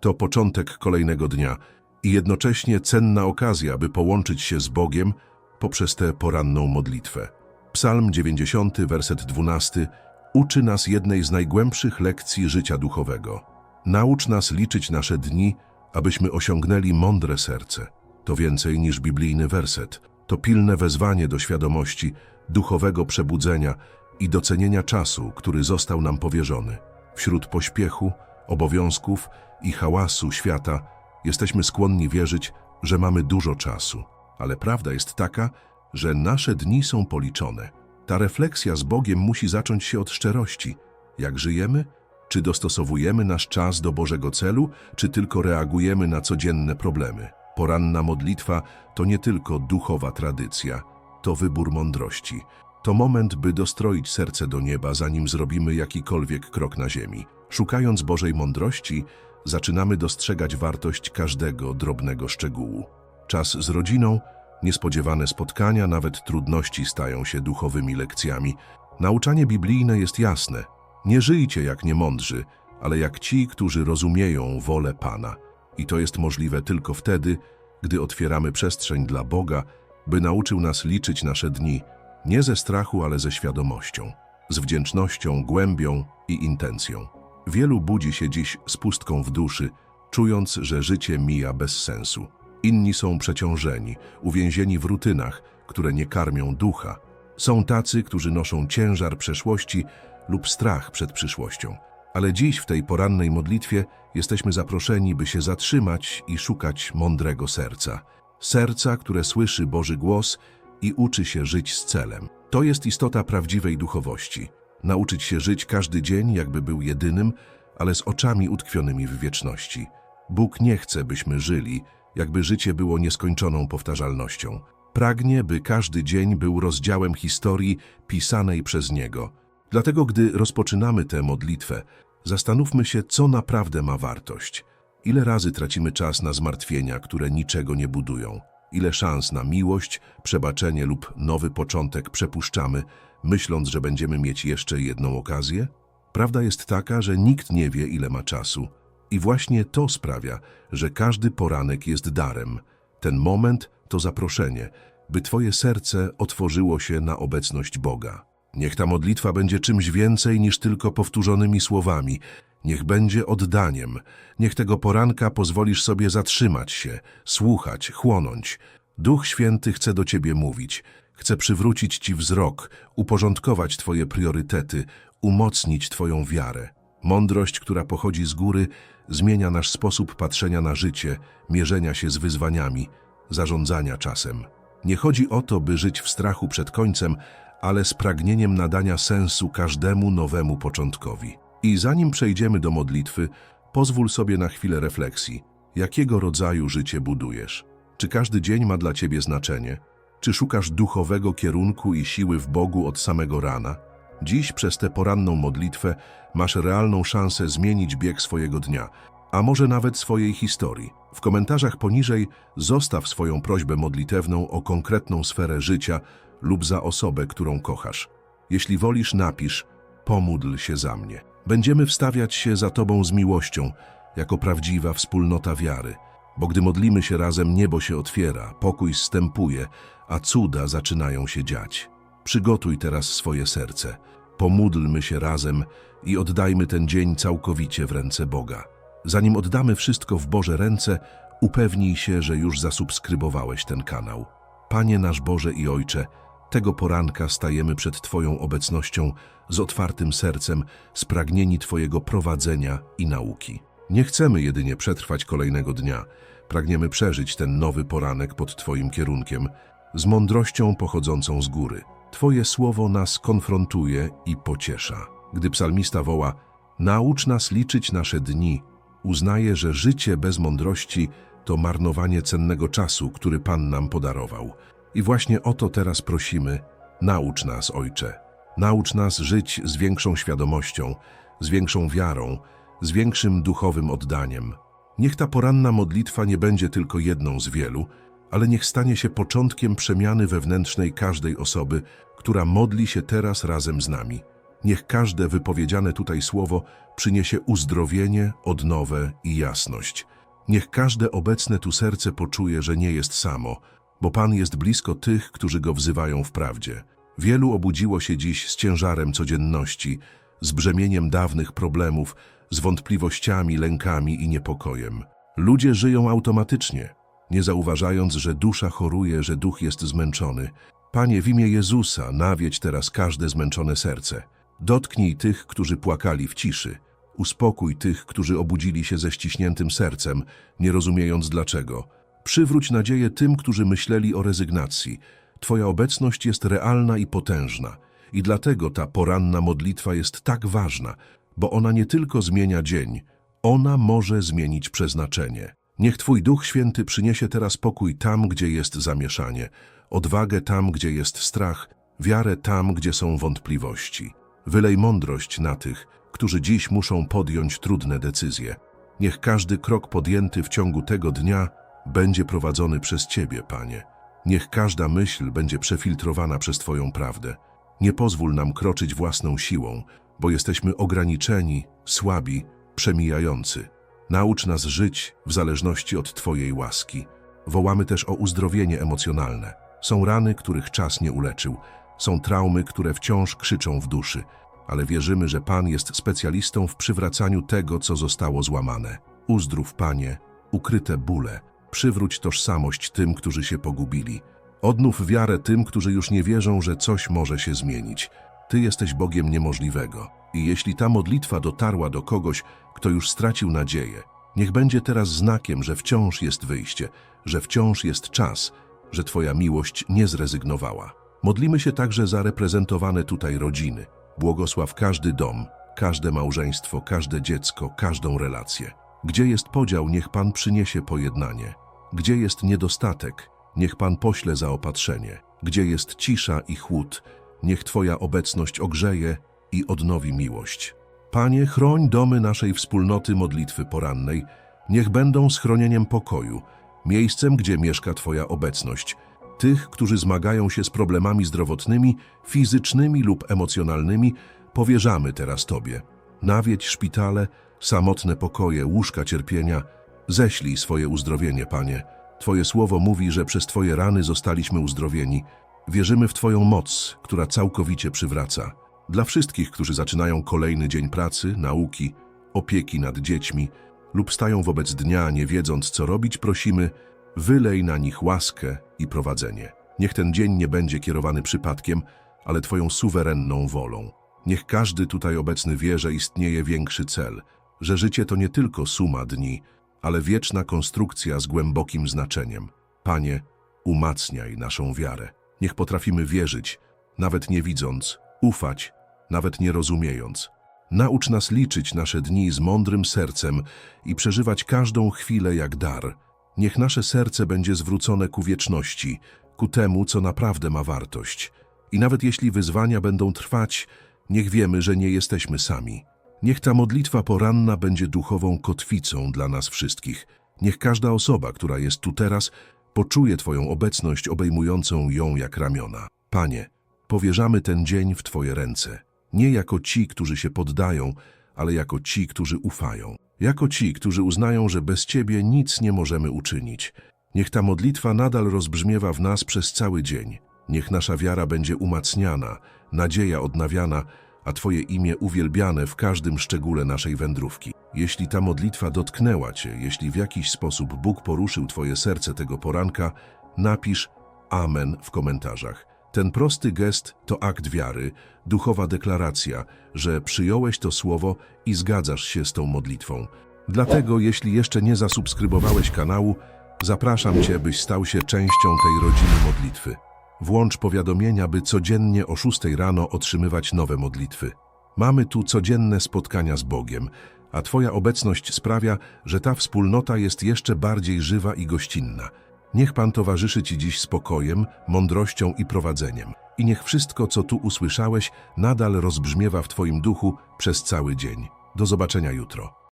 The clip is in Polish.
To początek kolejnego dnia i jednocześnie cenna okazja, by połączyć się z Bogiem poprzez tę poranną modlitwę. Psalm 90, werset 12 uczy nas jednej z najgłębszych lekcji życia duchowego. Naucz nas liczyć nasze dni, abyśmy osiągnęli mądre serce. To więcej niż biblijny werset. To pilne wezwanie do świadomości, duchowego przebudzenia i docenienia czasu, który został nam powierzony. Wśród pośpiechu, obowiązków i hałasu świata jesteśmy skłonni wierzyć, że mamy dużo czasu. Ale prawda jest taka, że nasze dni są policzone. Ta refleksja z Bogiem musi zacząć się od szczerości. Jak żyjemy? Czy dostosowujemy nasz czas do Bożego celu, czy tylko reagujemy na codzienne problemy? Poranna modlitwa to nie tylko duchowa tradycja, to wybór mądrości. To moment, by dostroić serce do nieba, zanim zrobimy jakikolwiek krok na ziemi. Szukając Bożej mądrości, zaczynamy dostrzegać wartość każdego drobnego szczegółu. Czas z rodziną, niespodziewane spotkania, nawet trudności stają się duchowymi lekcjami. Nauczanie biblijne jest jasne. Nie żyjcie jak niemądrzy, ale jak ci, którzy rozumieją wolę Pana. I to jest możliwe tylko wtedy, gdy otwieramy przestrzeń dla Boga, by nauczył nas liczyć nasze dni, nie ze strachu, ale ze świadomością, z wdzięcznością, głębią i intencją. Wielu budzi się dziś z pustką w duszy, czując, że życie mija bez sensu. Inni są przeciążeni, uwięzieni w rutynach, które nie karmią ducha. Są tacy, którzy noszą ciężar przeszłości lub strach przed przyszłością. Ale dziś w tej porannej modlitwie jesteśmy zaproszeni, by się zatrzymać i szukać mądrego serca. Serca, które słyszy Boży głos i uczy się żyć z celem. To jest istota prawdziwej duchowości. Nauczyć się żyć każdy dzień, jakby był jedynym, ale z oczami utkwionymi w wieczności. Bóg nie chce, byśmy żyli, jakby życie było nieskończoną powtarzalnością. Pragnie, by każdy dzień był rozdziałem historii pisanej przez Niego. Dlatego, gdy rozpoczynamy tę modlitwę, zastanówmy się, co naprawdę ma wartość. Ile razy tracimy czas na zmartwienia, które niczego nie budują? Ile szans na miłość, przebaczenie lub nowy początek przepuszczamy, myśląc, że będziemy mieć jeszcze jedną okazję? Prawda jest taka, że nikt nie wie, ile ma czasu. I właśnie to sprawia, że każdy poranek jest darem. Ten moment to zaproszenie, by Twoje serce otworzyło się na obecność Boga. Niech ta modlitwa będzie czymś więcej niż tylko powtórzonymi słowami. Niech będzie oddaniem. Niech tego poranka pozwolisz sobie zatrzymać się, słuchać, chłonąć. Duch Święty chce do Ciebie mówić. Chce przywrócić Ci wzrok, uporządkować Twoje priorytety, umocnić Twoją wiarę. Mądrość, która pochodzi z góry, zmienia nasz sposób patrzenia na życie, mierzenia się z wyzwaniami, zarządzania czasem. Nie chodzi o to, by żyć w strachu przed końcem, ale z pragnieniem nadania sensu każdemu nowemu początkowi. I zanim przejdziemy do modlitwy, pozwól sobie na chwilę refleksji. Jakiego rodzaju życie budujesz? Czy każdy dzień ma dla ciebie znaczenie? Czy szukasz duchowego kierunku i siły w Bogu od samego rana? Dziś przez tę poranną modlitwę masz realną szansę zmienić bieg swojego dnia, a może nawet swojej historii. W komentarzach poniżej zostaw swoją prośbę modlitewną o konkretną sferę życia lub za osobę, którą kochasz. Jeśli wolisz, napisz pomódl się za mnie. Będziemy wstawiać się za Tobą z miłością, jako prawdziwa wspólnota wiary, bo gdy modlimy się razem, niebo się otwiera, pokój zstępuje, a cuda zaczynają się dziać. Przygotuj teraz swoje serce, pomódlmy się razem i oddajmy ten dzień całkowicie w ręce Boga. Zanim oddamy wszystko w Boże ręce, upewnij się, że już zasubskrybowałeś ten kanał. Panie nasz Boże i Ojcze, tego poranka stajemy przed Twoją obecnością z otwartym sercem, spragnieni Twojego prowadzenia i nauki. Nie chcemy jedynie przetrwać kolejnego dnia, pragniemy przeżyć ten nowy poranek pod Twoim kierunkiem, z mądrością pochodzącą z góry. Twoje słowo nas konfrontuje i pociesza. Gdy psalmista woła, naucz nas liczyć nasze dni, uznaje, że życie bez mądrości to marnowanie cennego czasu, który Pan nam podarował. I właśnie o to teraz prosimy, naucz nas, Ojcze. Naucz nas żyć z większą świadomością, z większą wiarą, z większym duchowym oddaniem. Niech ta poranna modlitwa nie będzie tylko jedną z wielu, ale niech stanie się początkiem przemiany wewnętrznej każdej osoby, która modli się teraz razem z nami. Niech każde wypowiedziane tutaj słowo przyniesie uzdrowienie, odnowę i jasność. Niech każde obecne tu serce poczuje, że nie jest samo, bo Pan jest blisko tych, którzy Go wzywają w prawdzie. Wielu obudziło się dziś z ciężarem codzienności, z brzemieniem dawnych problemów, z wątpliwościami, lękami i niepokojem. Ludzie żyją automatycznie, nie zauważając, że dusza choruje, że duch jest zmęczony. Panie, w imię Jezusa nawiedź teraz każde zmęczone serce. Dotknij tych, którzy płakali w ciszy. Uspokój tych, którzy obudzili się ze ściśniętym sercem, nie rozumiejąc dlaczego. Przywróć nadzieję tym, którzy myśleli o rezygnacji. Twoja obecność jest realna i potężna. I dlatego ta poranna modlitwa jest tak ważna, bo ona nie tylko zmienia dzień, ona może zmienić przeznaczenie. Niech Twój Duch Święty przyniesie teraz pokój tam, gdzie jest zamieszanie, odwagę tam, gdzie jest strach, wiarę tam, gdzie są wątpliwości. Wylej mądrość na tych, którzy dziś muszą podjąć trudne decyzje. Niech każdy krok podjęty w ciągu tego dnia będzie prowadzony przez Ciebie, Panie. Niech każda myśl będzie przefiltrowana przez Twoją prawdę. Nie pozwól nam kroczyć własną siłą, bo jesteśmy ograniczeni, słabi, przemijający. Naucz nas żyć w zależności od Twojej łaski. Wołamy też o uzdrowienie emocjonalne. Są rany, których czas nie uleczył. Są traumy, które wciąż krzyczą w duszy. Ale wierzymy, że Pan jest specjalistą w przywracaniu tego, co zostało złamane. Uzdrów, Panie, ukryte bóle. Przywróć tożsamość tym, którzy się pogubili. Odnów wiarę tym, którzy już nie wierzą, że coś może się zmienić. Ty jesteś Bogiem niemożliwego. I jeśli ta modlitwa dotarła do kogoś, kto już stracił nadzieję, niech będzie teraz znakiem, że wciąż jest wyjście, że wciąż jest czas, że Twoja miłość nie zrezygnowała. Modlimy się także za reprezentowane tutaj rodziny. Błogosław każdy dom, każde małżeństwo, każde dziecko, każdą relację. Gdzie jest podział, niech Pan przyniesie pojednanie. Gdzie jest niedostatek, niech Pan pośle zaopatrzenie. Gdzie jest cisza i chłód, niech Twoja obecność ogrzeje i odnowi miłość. Panie, chroń domy naszej wspólnoty modlitwy porannej, niech będą schronieniem pokoju, miejscem, gdzie mieszka Twoja obecność. Tych, którzy zmagają się z problemami zdrowotnymi, fizycznymi lub emocjonalnymi, powierzamy teraz Tobie. Nawiedź szpitale, samotne pokoje, łóżka cierpienia. Ześlij swoje uzdrowienie, Panie. Twoje słowo mówi, że przez Twoje rany zostaliśmy uzdrowieni. Wierzymy w Twoją moc, która całkowicie przywraca. Dla wszystkich, którzy zaczynają kolejny dzień pracy, nauki, opieki nad dziećmi lub stają wobec dnia, nie wiedząc co robić, prosimy, wylej na nich łaskę i prowadzenie. Niech ten dzień nie będzie kierowany przypadkiem, ale Twoją suwerenną wolą. Niech każdy tutaj obecny wie, że istnieje większy cel, że życie to nie tylko suma dni, ale wieczna konstrukcja z głębokim znaczeniem. Panie, umacniaj naszą wiarę. Niech potrafimy wierzyć, nawet nie widząc, ufać, nawet nie rozumiejąc. Naucz nas liczyć nasze dni z mądrym sercem i przeżywać każdą chwilę jak dar. Niech nasze serce będzie zwrócone ku wieczności, ku temu, co naprawdę ma wartość. I nawet jeśli wyzwania będą trwać, niech wiemy, że nie jesteśmy sami. Niech ta modlitwa poranna będzie duchową kotwicą dla nas wszystkich. Niech każda osoba, która jest tu teraz, poczuje Twoją obecność obejmującą ją jak ramiona. Panie, powierzamy ten dzień w Twoje ręce. Nie jako ci, którzy się poddają, ale jako ci, którzy ufają. Jako ci, którzy uznają, że bez Ciebie nic nie możemy uczynić. Niech ta modlitwa nadal rozbrzmiewa w nas przez cały dzień. Niech nasza wiara będzie umacniana, nadzieja odnawiana, a Twoje imię uwielbiane w każdym szczególe naszej wędrówki. Jeśli ta modlitwa dotknęła Cię, jeśli w jakiś sposób Bóg poruszył Twoje serce tego poranka, napisz Amen w komentarzach. Ten prosty gest to akt wiary, duchowa deklaracja, że przyjąłeś to słowo i zgadzasz się z tą modlitwą. Dlatego, jeśli jeszcze nie zasubskrybowałeś kanału, zapraszam Cię, byś stał się częścią tej rodziny modlitwy. Włącz powiadomienia, by codziennie o 6 rano otrzymywać nowe modlitwy. Mamy tu codzienne spotkania z Bogiem, a Twoja obecność sprawia, że ta wspólnota jest jeszcze bardziej żywa i gościnna. Niech Pan towarzyszy Ci dziś spokojem, mądrością i prowadzeniem. I niech wszystko, co tu usłyszałeś, nadal rozbrzmiewa w Twoim duchu przez cały dzień. Do zobaczenia jutro.